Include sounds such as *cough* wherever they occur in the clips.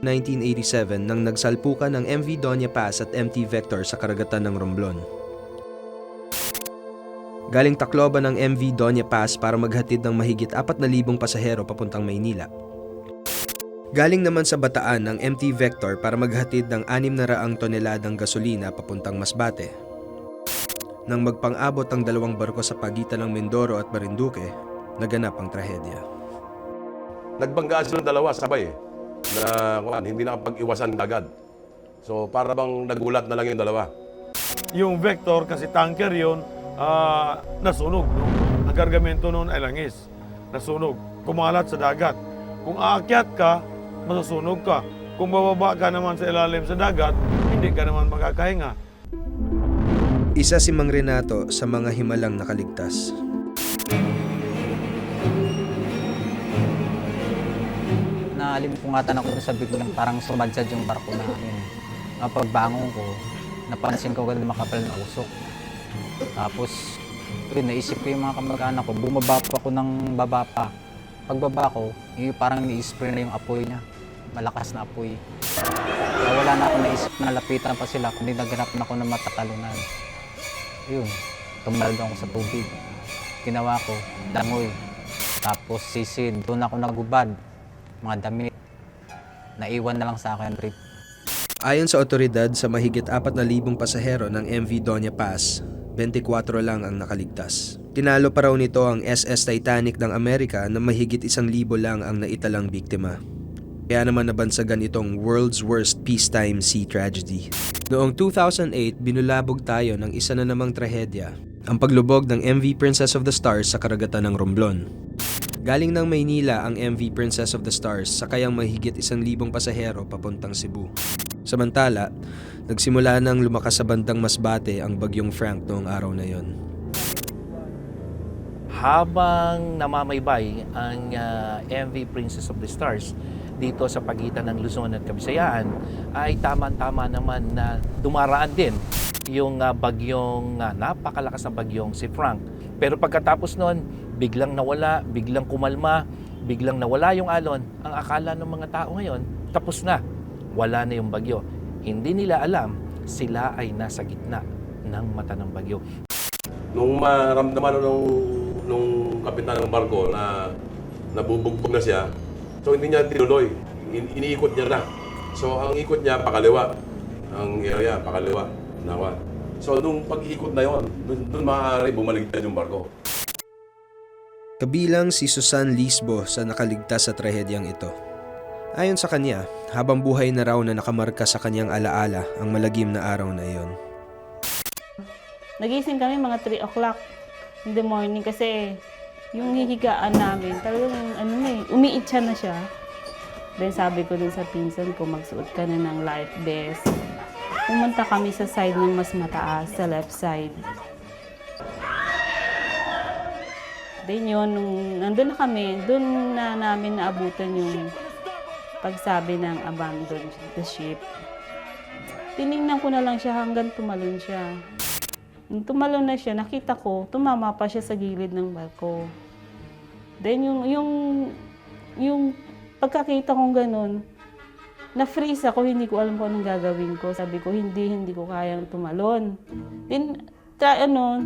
1987 nang nagsalpukan ng MV Doña Paz at MT Vector sa karagatan ng Romblon. Galing Tacloban ng MV Doña Paz para maghatid ng mahigit 4,000 pasahero papuntang Maynila. Galing naman sa Bataan ng MT Vector para maghatid ng 600 toneladang gasolina papuntang Masbate. Nang magpang-abot ang dalawang barko sa pagitan ng Mindoro at Marinduque, naganap ang trahedya. Nagbanggaan silang dalawa sabay eh, na kuwan, hindi nakapag-iwasan agad. So para bang nagulat na lang yung dalawa. Yung vector, kasi tanker yun, ah, nasunog. No? Ang kargamento noon ay langis. Nasunog. Kumalat sa dagat. Kung aakyat ka, masusunog ka. Kung bababa ka naman sa ilalim sa dagat, hindi ka naman makakahinga. Isa si Mang Renato sa mga himalang nakaligtas. Nalimpungatan ako sa biglang parang sumadsad yung barko namin. Ang pagbangon ko, napansin ko agad makapal na usok. Tapos, yun, naisip ko yung mga kamag-anak ko, bumaba pa ako ng baba pa. Pagbaba ko, yung parang ni-spray na yung apoy niya. Malakas na apoy. Kaya wala na ako naisip na lapitan pa sila, kundi naganap na ako ng matatalunan. Yun, tumaldo ako sa tubig. Ginawa ko, langoy. Tapos sisid, doon ako nagubad. Mga damit. Naiwan na lang sa akin, Rick. Ayon sa otoridad sa mahigit 4,000 pasahero ng MV Doña Paz, 24 lang ang nakaligtas. Tinalo pa raw nito ang SS Titanic ng Amerika na mahigit isang libo lang ang naitalang biktima. Kaya naman nabansagan itong world's worst peacetime sea tragedy. Noong 2008, binulabog tayo ng isa na namang trahedya, ang paglubog ng MV Princess of the Stars sa karagatan ng Romblon. Galing ng Maynila ang MV Princess of the Stars sa kayang mahigit isang libong pasahero papuntang Cebu. Samantala, nagsimula nang lumakas sa bandang Masbate ang bagyong Frank noong araw na yon. habang namamaybay ang ah, MV Princess of the Stars dito sa pagitan ng Luzon at Kabisayaan ay tama-tama naman na dumaraan din yung ah, bagyong ah, napakalakas na bagyong si Frank. Pero pagkatapos noon, biglang nawala, biglang kumalma, biglang nawala yung alon. Ang akala ng mga tao ngayon, tapos na. Wala na yung bagyo. Hindi nila alam, sila ay nasa gitna ng mata ng bagyo. Nung maramdaman nung, nung kapitan ng barko na nabubugbog na siya, so hindi niya tinuloy. In, iniikot niya na. So ang ikot niya pakaliwa. Ang area pakaliwa. Nawa. So nung pag-ikot na yon, dun, dun maaari bumaligtad yung barko. Kabilang si Susan Lisbo sa nakaligtas sa trahedyang ito. Ayon sa kanya, habang buhay na raw na nakamarka sa kanyang alaala ang malagim na araw na iyon. Nagising kami mga 3 o'clock in the morning kasi yung hihigaan namin, talagang ano na eh, umiitsa na siya. Then sabi ko dun sa pinsan ko, magsuot ka na ng life vest. Pumunta kami sa side ng mas mataas, sa left side. Then yun, nung nandun na kami, dun na namin naabutan yung pagsabi ng abandon the ship. Tiningnan ko na lang siya hanggang tumalon siya. Nung tumalon na siya, nakita ko, tumama pa siya sa gilid ng barko. Then yung, yung, yung pagkakita kong ganun, na-freeze ako, hindi ko alam kung anong gagawin ko. Sabi ko, hindi, hindi ko kayang tumalon. Then, ta, ano,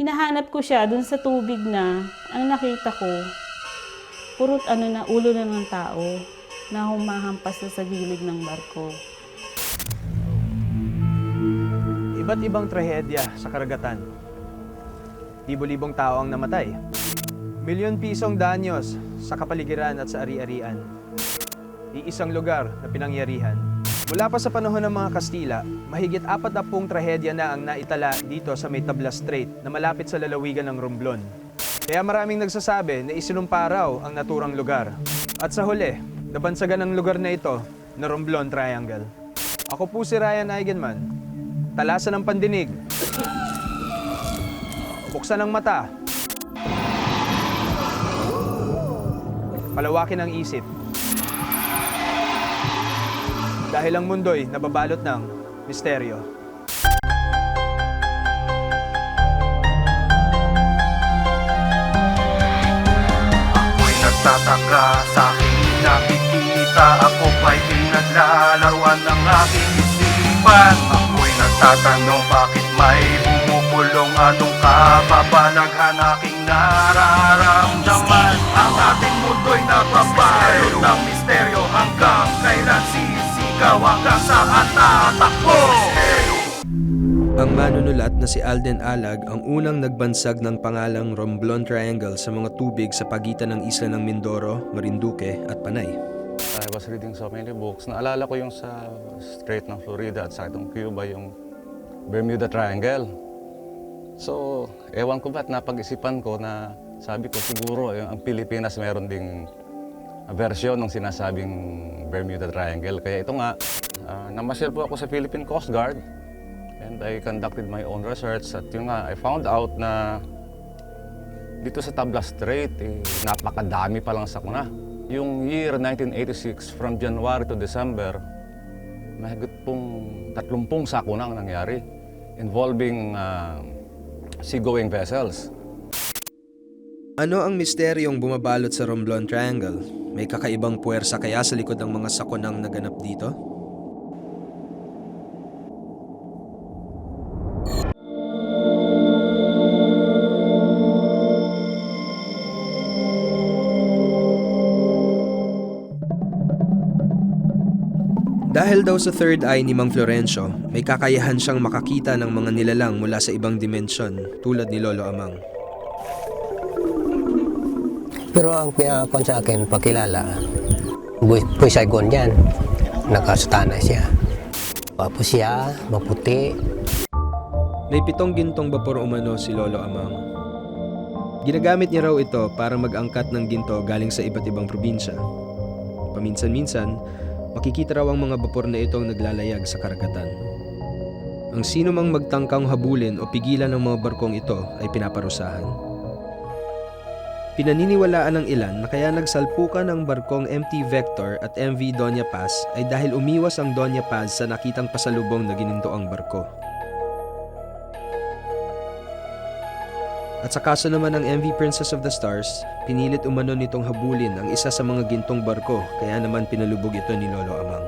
hinahanap ko siya dun sa tubig na, ang nakita ko, purot ano na, ulo na ng tao na humahampas na sa gilid ng barko. Iba't ibang trahedya sa karagatan. Libo-libong tao ang namatay. Milyon pisong danyos sa kapaligiran at sa ari-arian. Iisang lugar na pinangyarihan. Mula pa sa panahon ng mga Kastila, mahigit apat na pong trahedya na ang naitala dito sa may Tablas Strait na malapit sa lalawigan ng Romblon. Kaya maraming nagsasabi na isinumpa raw ang naturang lugar. At sa huli, nabansagan ang lugar na ito na Romblon Triangle. Ako po si Ryan Eigenman, Talasan ng pandinig. Buksan ang mata. Palawakin ang isip. Dahil ang mundo'y nababalot ng misteryo. Ako'y nagtataka sa aking nakikita. Ako ba'y pinaglalaruan ng aking isipan? Ako'y nagtatanong bakit may bumubulong Anong kababalaghan aking nararamdaman? Ang ating mundo'y napabalot ng misteryo Hanggang kailan sisigaw hanggang saan tatakbo Ang manunulat na si Alden Alag ang unang nagbansag ng pangalang Romblon Triangle sa mga tubig sa pagitan ng isla ng Mindoro, Marinduque at Panay. I was reading so many books. Naalala ko yung sa Strait ng Florida at sa itong Cuba, yung Bermuda Triangle. So, ewan ko ba't napag-isipan ko na sabi ko siguro yung ang Pilipinas meron ding version ng sinasabing Bermuda Triangle. Kaya ito nga, uh, namasyal po ako sa Philippine Coast Guard and I conducted my own research at yun nga, I found out na dito sa Tablas Strait, eh, napakadami palang sakuna. Yung year 1986, from January to December, mahigit pong 30 sakuna ang nangyari involving ah, seagoing vessels. Ano ang misteryong bumabalot sa Romblon Triangle? May kakaibang puwersa kaya sa likod ng mga sakunang naganap dito? Dahil daw sa third eye ni Mang Florencio, may kakayahan siyang makakita ng mga nilalang mula sa ibang dimensyon tulad ni Lolo Amang. Pero ang pinakakon sa akin, pakilala, Boy Saigon yan. Nakasutana siya. Papo siya, maputi. May pitong gintong bapor umano si Lolo Amang. Ginagamit niya raw ito para mag-angkat ng ginto galing sa iba't ibang probinsya. Paminsan-minsan, makikita raw ang mga bapor na itong naglalayag sa karagatan. Ang sino mang magtangkang habulin o pigilan ng mga barkong ito ay pinaparusahan. Pinaniniwalaan ng ilan na kaya nagsalpukan ang barkong MT Vector at MV Doña Paz ay dahil umiwas ang Doña Paz sa nakitang pasalubong na gininto ang barko. At sa kaso naman ng MV Princess of the Stars, pinilit umano nitong habulin ang isa sa mga gintong barko kaya naman pinalubog ito ni Lolo Amang.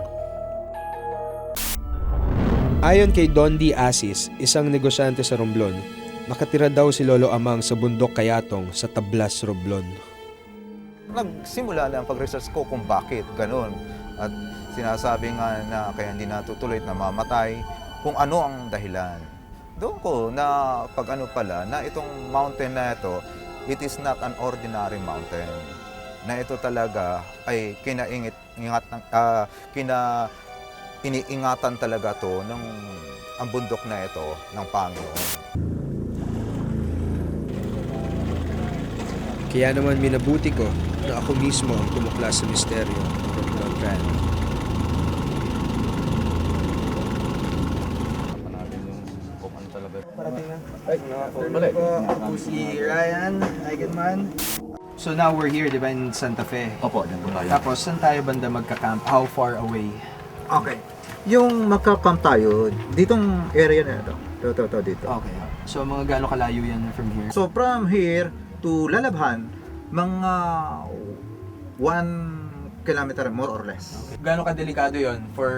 Ayon kay Don D. Asis, isang negosyante sa Romblon, nakatira daw si Lolo Amang sa bundok Kayatong sa Tablas, Romblon. nagsimula na ang pag-research ko kung bakit ganun. At sinasabi nga na kaya hindi natutuloy na mamatay, kung ano ang dahilan. Doon ko na pag ano pala, na itong mountain na ito, it is not an ordinary mountain. Na ito talaga ay kinaingit, ingat, ng- ah, kina, iniingatan talaga to ng ang bundok na ito ng Panginoon. Kaya naman minabuti ko na ako mismo ang tumuklas sa misteryo ng kung ano talaga. Ako si Ryan Eigenman. So now we're here, di ba, in Santa Fe. Opo, dyan po tayo. Tapos, saan tayo banda magka-camp? How far away? Okay. Yung magka-camp tayo, ditong area na ito. Ito, ito, ito, dito. Okay. So, mga gaano kalayo yan from here? So from here to Lalabhan, mga 1 kilometer more or less. Gaano kadelikado yon for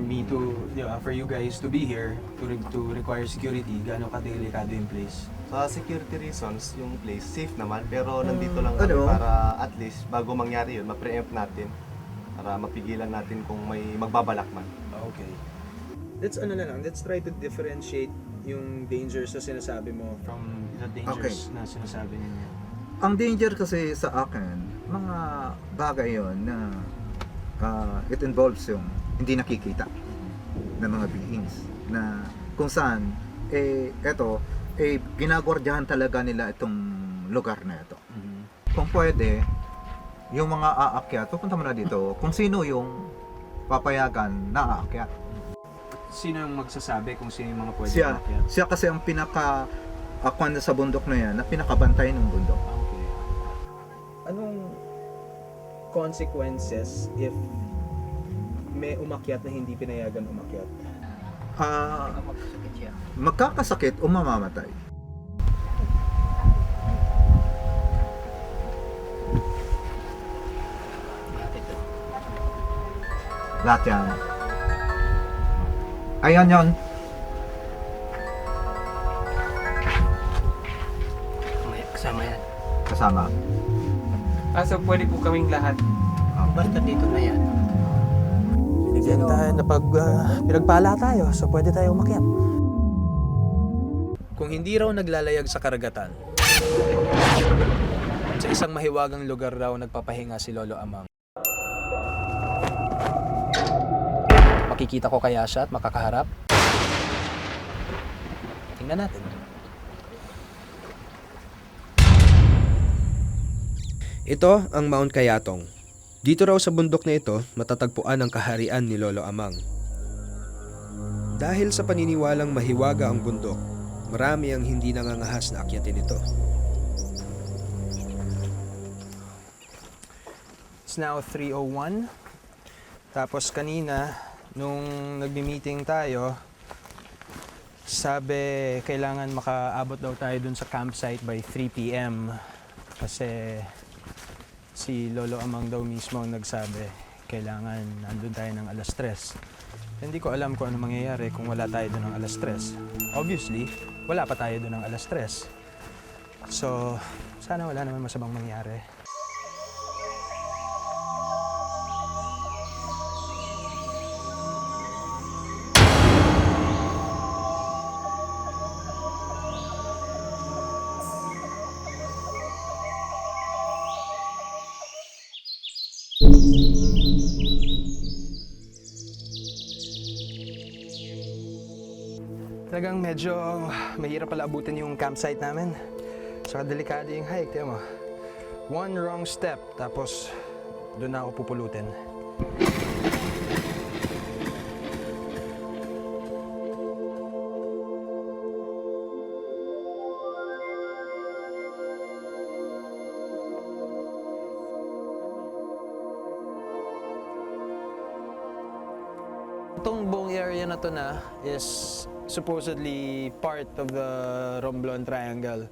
me to, di ba, for you guys to be here, to, re- to require security, gaano kadelikado yung place? Sa security reasons, yung place safe naman, pero nandito lang kami ano? para at least bago mangyari yun, ma-preempt natin para mapigilan natin kung may magbabalak man. Okay. Let's ano na lang, let's try to differentiate yung dangers na sinasabi mo from the dangers na sinasabi ninyo. Ang danger kasi sa akin, mga bagay yon na ah, it involves yung hindi nakikita ng mga beings na kung saan eh eto eh ginagwardyahan talaga nila itong lugar na ito. Kung pwede, yung mga aakyat, pupunta mo na dito, kung sino yung papayagan na aakyat. Sino yung magsasabi kung sino yung mga pwede Siya, umakyat? siya kasi ang pinaka akwan sa bundok na yan, na pinakabantay ng bundok. Okay. Anong consequences if may umakyat na hindi pinayagan umakyat? Ah, magkakasakit o mamamatay. Lahat yan. Ayan yon. Kasama yan. Kasama. Ah, so pwede po kaming lahat. Basta dito na yan. Binigyan tayo na pag ah, pinagpala tayo, so pwede tayo umakyat. Kung hindi raw naglalayag sa karagatan, sa isang mahiwagang lugar raw nagpapahinga si Lolo Amang. Makikita ko kaya siya at makakaharap? Tingnan natin. Ito ang Mount Kayatong. Dito raw sa bundok na ito, matatagpuan ang kaharian ni Lolo Amang. Dahil sa paniniwalang mahiwaga ang bundok, marami ang hindi nangangahas na akyatin ito. It's now 3.01. Tapos kanina, nung nagmi-meeting tayo, sabi kailangan makaabot daw tayo dun sa campsite by 3 p.m. Kasi si Lolo Amang daw mismo ang nagsabi, kailangan nandun tayo ng alas 3. Hindi ko alam kung ano mangyayari kung wala tayo doon ng alas 3. Obviously, wala pa tayo doon ng alas 3. So, sana wala naman masabang mangyari. Talagang medyo mahirap pala abutin yung campsite namin. Saka delikado yung hike, tiyan mo. One wrong step, tapos doon na ako pupulutin. Itong buong area na to na is supposedly part of the Romblon Triangle.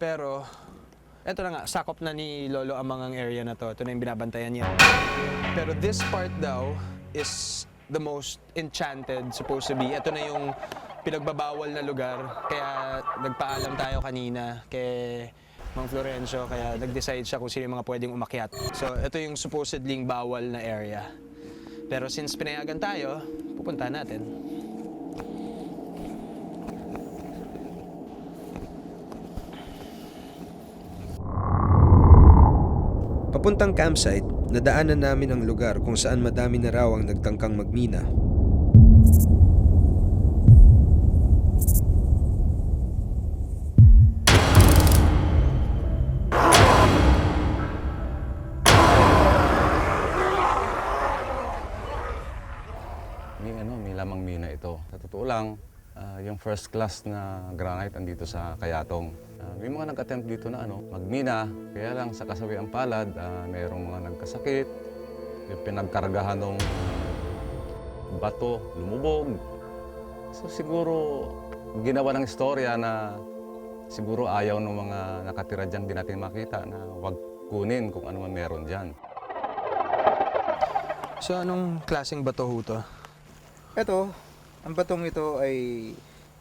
Pero, eto na nga, sakop na ni Lolo Amang ang area na to. Ito na yung binabantayan niya. Pero this part daw is the most enchanted supposed to be. Ito na yung pinagbabawal na lugar. Kaya nagpaalam tayo kanina kay Mang Florencio. Kaya nag-decide siya kung sino yung mga pwedeng umakyat. So, ito yung supposedly bawal na area. Pero since pinayagan tayo, pupunta natin. Papuntang campsite, nadaanan namin ang lugar kung saan madami na raw ang nagtangkang magmina. Totoo lang, ah, yung first class na granite andito sa Kayatong. Ah, may mga nag-attempt dito na ano, magmina, kaya lang sa kasawiang palad, ah, mayroong mga nagkasakit, yung pinagkargahan ng bato, lumubog. So siguro, ginawa ng istorya na siguro ayaw ng mga nakatira dyan, di natin makita na wag kunin kung ano man meron dyan. So, anong klaseng bato ho to? Ito, ang batong ito ay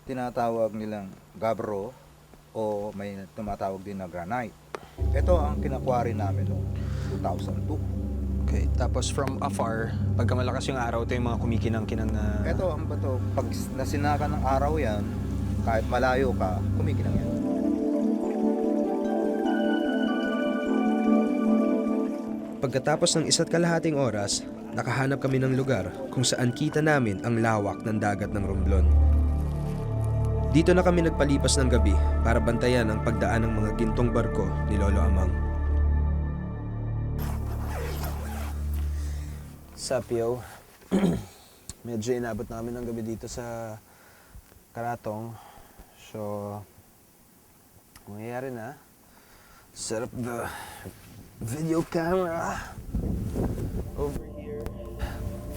tinatawag nilang gabro o may tumatawag din na granite. Ito ang kinakwari namin noong 2002. Okay, tapos from afar, pagka malakas yung araw, ito yung mga kumikinang-kinang na... Ito ang bato, pag nasinakan ng araw yan, kahit malayo ka, kumikinang yan. Pagkatapos ng isa't kalahating oras, nakahanap kami ng lugar kung saan kita namin ang lawak ng dagat ng Romblon. Dito na kami nagpalipas ng gabi para bantayan ang pagdaan ng mga gintong barko ni Lolo Amang. Sapio. *clears throat* Medyo inabot namin ng gabi dito sa Karatong. So, mangyayari na. Set up the video camera over.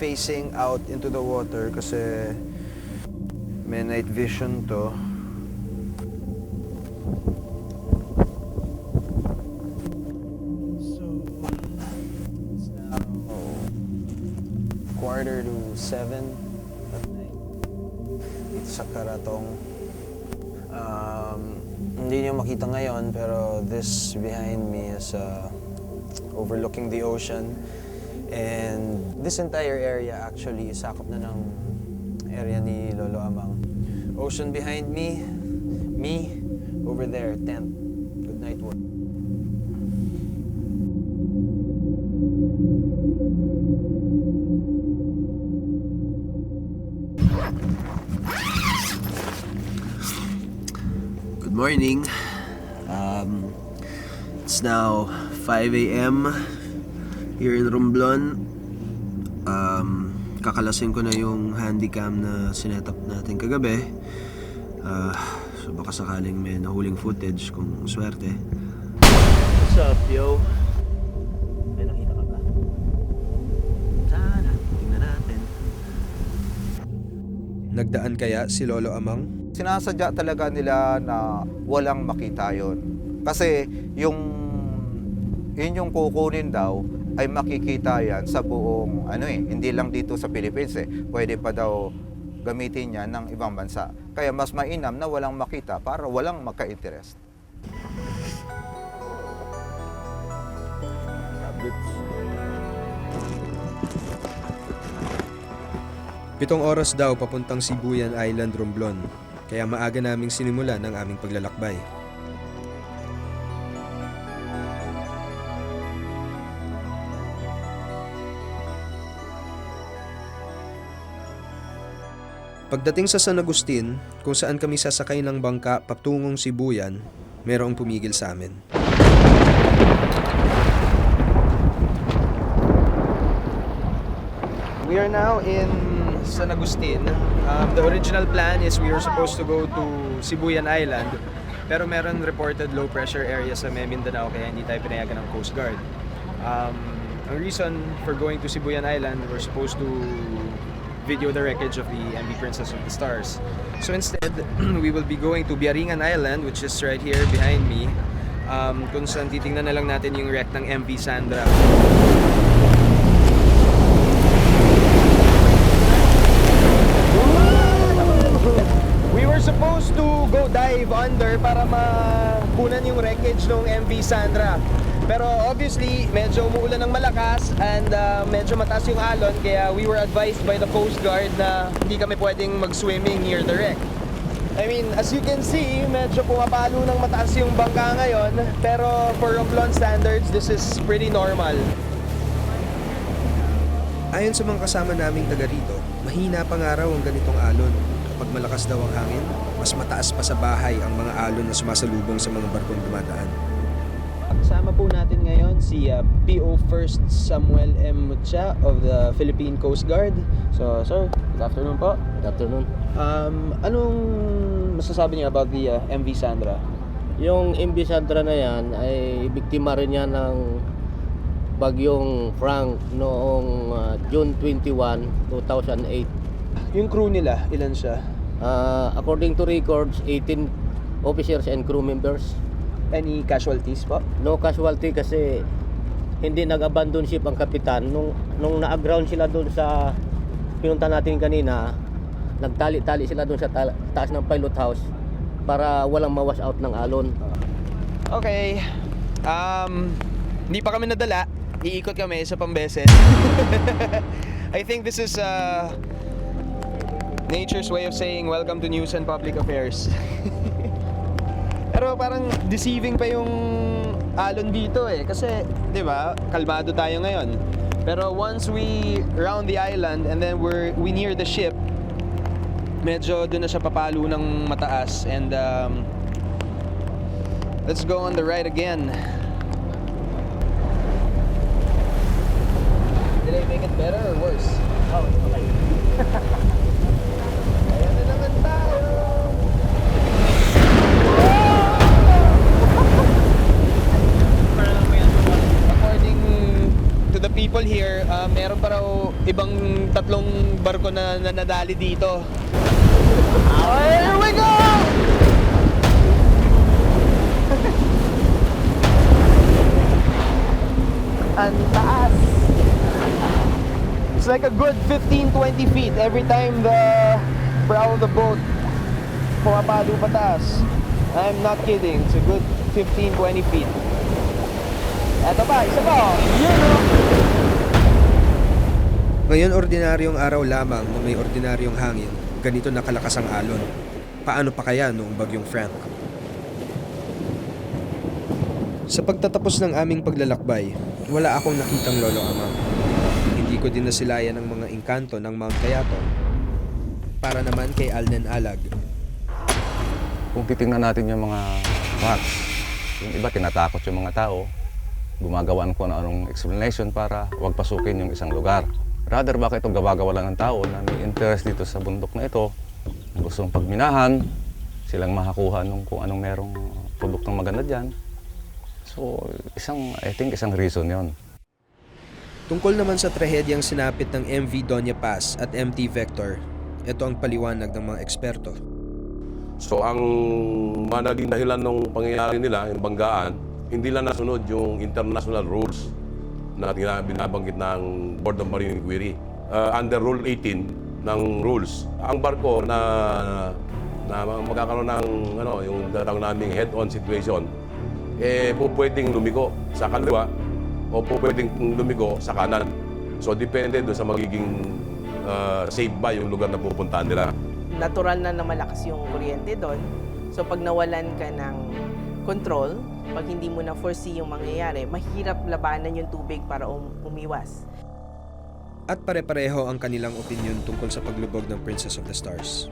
Facing out into the water kasi may night vision to. So, it's now quarter to seven at night. Dito sa Karatong. Um, hindi niyo makita ngayon pero this behind me is uh, overlooking the ocean. And this entire area actually sakop na ng area ni Lolo Amang. Ocean behind me, me over there, tent. Good night work. Good morning. Um, it's now 5 a.m. here in Romblon. Um, kakalasin ko na yung handycam na sinetap natin kagabi. Uh, so baka sakaling may nahuling footage kung swerte. What's up, yo? May nakita ka ba? Sana, tingnan natin. Nagdaan kaya si Lolo Amang? Sinasadya talaga nila na walang makita yon. Kasi yung yun yung kukunin daw ay makikita yan sa buong ano eh, hindi lang dito sa Philippines eh. Pwede pa daw gamitin yan ng ibang bansa. Kaya mas mainam na walang makita para walang magka-interest. Pitong oras daw papuntang Sibuyan Island, Romblon. Kaya maaga naming sinimulan ang aming paglalakbay. Pagdating sa San Agustin, kung saan kami sasakay ng bangka patungong Sibuyan, merong pumigil sa amin. We are now in San Agustin. Um, the original plan is we were supposed to go to Sibuyan Island, pero meron reported low pressure area sa May Mindanao kaya hindi tayo pinayagan ng Coast Guard. Um, ang reason for going to Sibuyan Island, we're supposed to video the wreckage of the MV Princess of the Stars. So instead, *clears throat* we will be going to Biaringan Island, which is right here behind me, um, kung saan titingnan na lang natin yung wreck ng MV Sandra. We were supposed to go dive under para makunan yung wreckage ng MV Sandra. Pero obviously, medyo umuulan ng malakas and uh, medyo mataas yung alon kaya we were advised by the Coast Guard na hindi kami pwedeng mag-swimming near the wreck. I mean, as you can see, medyo pumapalo ng mataas yung bangka ngayon pero for Romblon standards, this is pretty normal. Ayon sa mga kasama naming taga rito, mahina pa nga raw ang ganitong alon. Kapag malakas daw ang hangin, mas mataas pa sa bahay ang mga alon na sumasalubong sa mga barkong dumadaan. Kasama po natin ngayon si uh, PO First Samuel M. Mucha of the Philippine Coast Guard. So, sir, good afternoon po. Good afternoon. Um, anong masasabi niyo about the uh, MV Sandra? Yung MV Sandra na yan ay biktima rin yan ng bagyong Frank noong ah, June 21, 2008. Yung crew nila, ilan siya? Ah, according to records, 18 officers and crew members. Any casualties po? No casualty kasi hindi nag-abandon ship ang kapitan. Nung, nung na-ground sila doon sa pinunta natin kanina, nagtali-tali sila doon sa ta- taas ng pilot house para walang mawash out ng alon. Okay. Um, hindi pa kami nadala. Iikot kami sa pambeses. *laughs* I think this is uh, nature's way of saying welcome to news and public affairs. *laughs* Pero parang deceiving pa yung alon dito eh. Kasi, di ba, kalmado tayo ngayon. Pero once we round the island and then we're, we near the ship, medyo doon na siya papalo ng mataas. And um, let's go on the right again. Did I make it better or worse? Oh, *laughs* okay. People here, uh, meron pa raw ibang tatlong barko na, na nadali dito. Here we go! *laughs* Ang taas! So like a good 15-20 feet every time the prow of the boat pumapalo pataas. I'm not kidding. It's a good 15-20 feet. Eto pa, isa pa. oh. Yun, oh. Ngayon ordinaryong araw lamang na may ordinaryong hangin, ganito nakalakas ang alon. Paano pa kaya noong bagyong Frank? Sa pagtatapos ng aming paglalakbay, wala akong nakitang lolo amang. Hindi ko din nasilayan ang mga engkanto ng Mount Kayato. Para naman kay Alnen Alag, Kung titingnan natin yung mga facts, yung iba tinatakot yung mga tao, gumagawan ko na anong explanation para wag pasukin yung isang lugar. Rather, baka ito gawagawa lang ng tao na may interest dito sa bundok na ito, na gustong pagminahan, silang makakuha nung kung anong merong produktong maganda dyan. So, isang, I think isang reason yon. Tungkol naman sa trahedyang sinapit ng MV Doña Paz at MT Vector, ito ang paliwanag ng mga eksperto. So ang mga naging dahilan ng pangyayari nila, yung banggaan, hindi lang nasunod yung international rules na binabanggit ng Board of Marine Inquiry. Uh, under Rule 18 ng rules, ang barko na na magkakaroon ng ano, yung datang naming head-on situation, eh po pwedeng lumiko sa kaliwa o po pwedeng lumiko sa kanan. So depende doon sa magiging uh, safe ba yung lugar na pupuntahan nila. natural na na malakas yung kuryente doon. So pag nawalan ka ng control, pag hindi mo na foresee yung mangyayari, mahirap labanan yung tubig para um- umiwas. At pare-pareho ang kanilang opinion tungkol sa paglubog ng Princess of the Stars.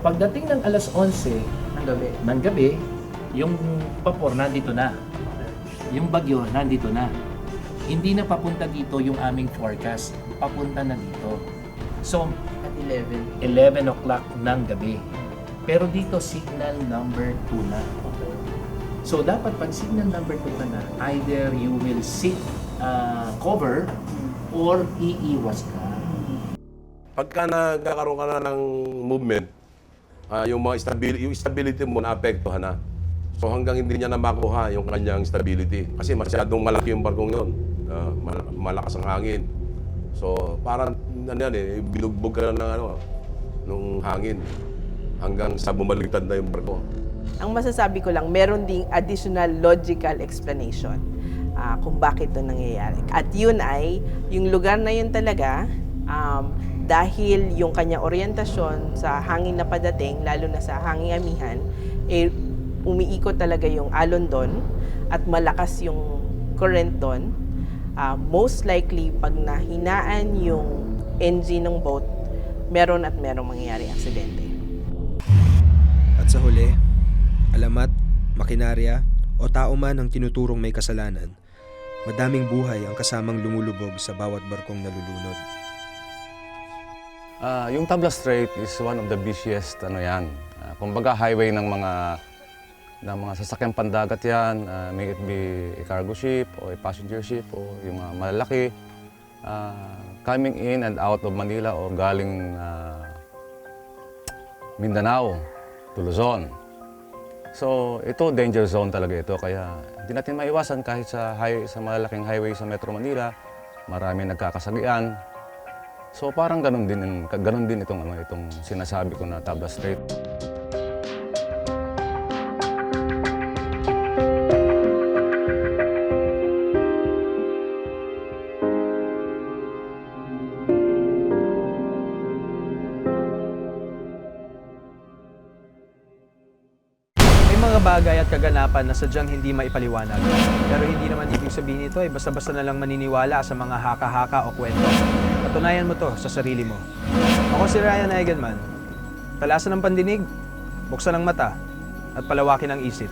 Pagdating ng alas 11 ng gabi, ng gabi yung vapor nandito na. Yung bagyo nandito na. Hindi na papunta dito yung aming forecast. Papunta na dito. So, At 11. 11 o'clock ng gabi. Pero dito, signal number 2 na. So, dapat pag signal number 2 ka na, either you will seek uh, cover or iiwas ka. Pagka nagkakaroon ka na ng movement, ah, yung mga stability, yung stability mo naapektuhan na. So hanggang hindi niya na makuha yung kanyang stability. Kasi masyadong malaki yung barkong yun. Ah, mal- malakas ang hangin. So parang ano yan eh, bilugbog ka na ng ano, nung hangin. Hanggang sa bumaligtad na yung barko. Ang masasabi ko lang, meron ding additional logical explanation ah, kung bakit ito nangyayari. At yun ay, yung lugar na yun talaga, um, dahil yung kanya orientasyon sa hangin na padating, lalo na sa hangin amihan, eh, umiikot talaga yung alon doon at malakas yung current doon. Ah, most likely, pag nahinaan yung engine ng boat, meron at merong mangyayari aksidente. At sa huli, alamat, makinarya, o tao man ang tinuturong may kasalanan, madaming buhay ang kasamang lumulubog sa bawat barkong nalulunod. Ah, yung Tabla Strait is one of the busiest ano yan. Ah, kumbaga highway ng mga ng mga sasakyang pandagat yan, ah, may it be a cargo ship o a passenger ship o yung mga malalaki ah, coming in and out of Manila or galing ah, Mindanao to Luzon. So, ito danger zone talaga ito kaya hindi natin maiwasan kahit sa high, sa malalaking highway sa Metro Manila, marami nagkakasagian, So parang ganun din ganun din itong ano itong sinasabi ko na Tabla Strait. Kaganapan na sadyang hindi maipaliwanag. Pero hindi naman ibig sabihin ito ay basta-basta na lang maniniwala sa mga haka-haka o kwento. Patunayan mo to sa sarili mo. Ako si Ryan Eigenman. Talasan ng pandinig, buksan ang mata, at palawakin ang isip.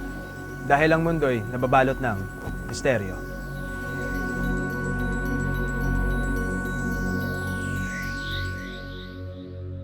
Dahil ang mundo'y nababalot ng misteryo.